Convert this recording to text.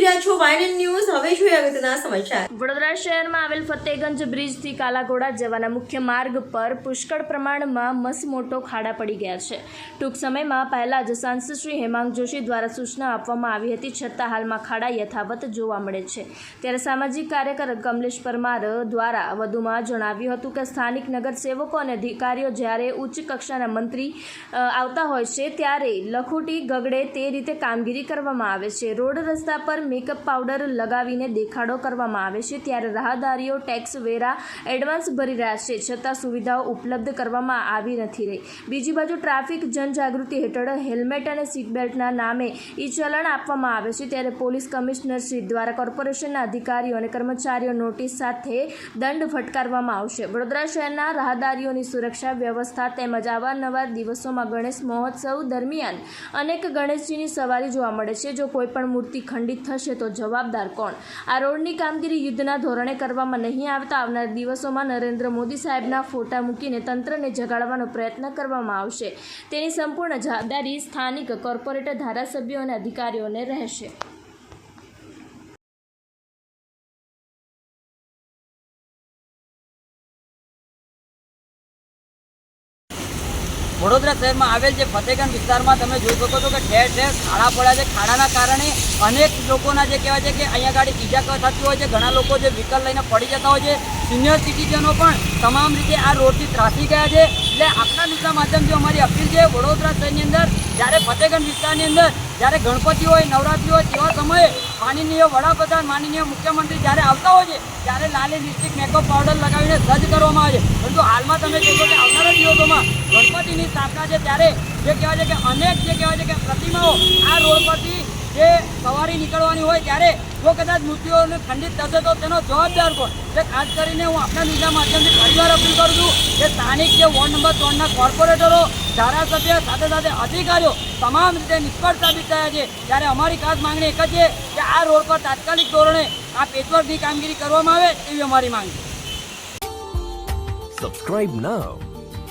ir છો વાયનન news હવે જોઈએ અગત્યના સમાચાર? વડોદરા શહેરમાં આવેલ ફતેગંજ બ્રિજથી કાલાઘોડા જવાના મુખ્ય માર્ગ પર પુષ્કળ પ્રમાણમાં મસમોટો ખાડા પડી ગયા છે. ટૂંક સમયમાં પહેલા જ સાંસદ શ્રી હેમાંગ જોશી દ્વારા સૂચના આપવામાં આવી હતી, છતાં હાલમાં ખાડા યથાવત જોવા મળે છે. ત્યારે સામાજિક કાર્યકર કમલેશ પરમાર દ્વારા વધુમાં જણાવ્યું હતું કે સ્થાનિક નગરસેવકો અને અધિકારીઓ જ્યારે ઉચ્ચ કક્ષાના મંત્રી આવતા હોય છે, ત્યારે લખોટી ગગડે તે રીતે કામગીરી કરવામાં આવે છે. રોડ રસ્તા પર મેકઅપ પાવડર લગાવીને દેખાડો કરવામાં આવે છે ત્યારે રાહદારીઓ ટેક્સ વેરા એડવાન્સ ભરી રહ્યા છે છતાં સુવિધાઓ ઉપલબ્ધ કરવામાં આવી નથી રહી. બીજી બાજુ ટ્રાફિક જનજાગૃતિ હેઠળ હેલ્મેટ અને સીટબેલ્ટના નામે ઈ ચલણ આપવામાં આવે છે ત્યારે પોલીસ કમિશનર શ્રી દ્વારા કોર્પોરેશનના અધિકારીઓ અને કર્મચારીઓ નોટિસ સાથે દંડ ફટકારવામાં આવશે. વડોદરા શહેરના રાહદારીઓની સુરક્ષા વ્યવસ્થા તેમજ અવારનવાર દિવસોમાં ગણેશ મહોત્સવ દરમિયાન અનેક ગણેશજીની સવારી જોવા મળે છે. જો કોઈ પણ મૂર્તિ ખંડિત થશે તો જવાબદાર કોણ? આ રોડની કામગીરી યુદ્ધના ધોરણે કરવામાં નહીં આવતા આવનાર દિવસોમાં નરેન્દ્ર મોદી સાહેબના ફોટા મૂકીને તંત્રને જગાડવાનો પ્રયત્ન કરવામાં આવશે. તેની સંપૂર્ણ જવાબદારી સ્થાનિક કોર્પોરેટર, ધારાસભ્યો અને અધિકારીઓને રહેશે. વડોદરા શહેરમાં આવેલ જે ફતેગંજ વિસ્તારમાં તમે જોઈ શકો છો કે ઠેર ઠેર ખાડા પડ્યા છે. ખાડાના કારણે અનેક લોકોના જે કહેવાય છે કે અહીંયા ગાડી ઇજા થતી હોય છે. ઘણા લોકો જે વ્હીકલ લઈને પડી જતા હોય છે. સિનિયર સિટીઝનો પણ તમામ રીતે આ રોડથી ત્રાસી ગયા છે. એટલે આપણા ન્યૂઝના માધ્યમથી અમારી અપીલ છે, વડોદરા શહેરની અંદર, જ્યારે ફતેગંજ વિસ્તારની અંદર, જ્યારે ગણપતિ હોય, નવરાત્રી હોય, તેવા સમયે માનનીય વડાપ્રધાન, માનનીય મુખ્યમંત્રી જ્યારે આવતા હોય છે, ત્યારે લાલી લિપસ્ટિક મેકઅપ પાવડર લગાવીને સજ્જ કરવામાં આવે છે. પરંતુ હાલમાં તમે જોશો કે આવનારા દિવસોમાં ગણપતિની છે ત્યારે જે કહેવાય છે કે અનેક જે કહેવાય છે કે પ્રતિમાઓ આ રોડ પરથી જે સવારી નીકળવાની હોય ત્યારે જો કદાચ મૃત્યુઓને ખંડિત થશે તો તેનો જવાબદાર કોણ? એટલે ખાસ કરીને હું આપણા મીડિયા માધ્યમથી ફરીવાર અપીલ કરું છું કે સ્થાનિક જે વોર્ડ નંબર ત્રણના કોર્પોરેટરો, ધારાસભ્ય, સાથે સાથે અધિકારીઓ તમામ રીતે નિષ્ફળ સાબિત થયા છે. ત્યારે અમારી ખાસ માંગણી એક જ છે કે આ રોડ પર તાત્કાલિક ધોરણે આ પેચવર્કની કામગીરી કરવામાં આવે એવી અમારી માંગ છે. Now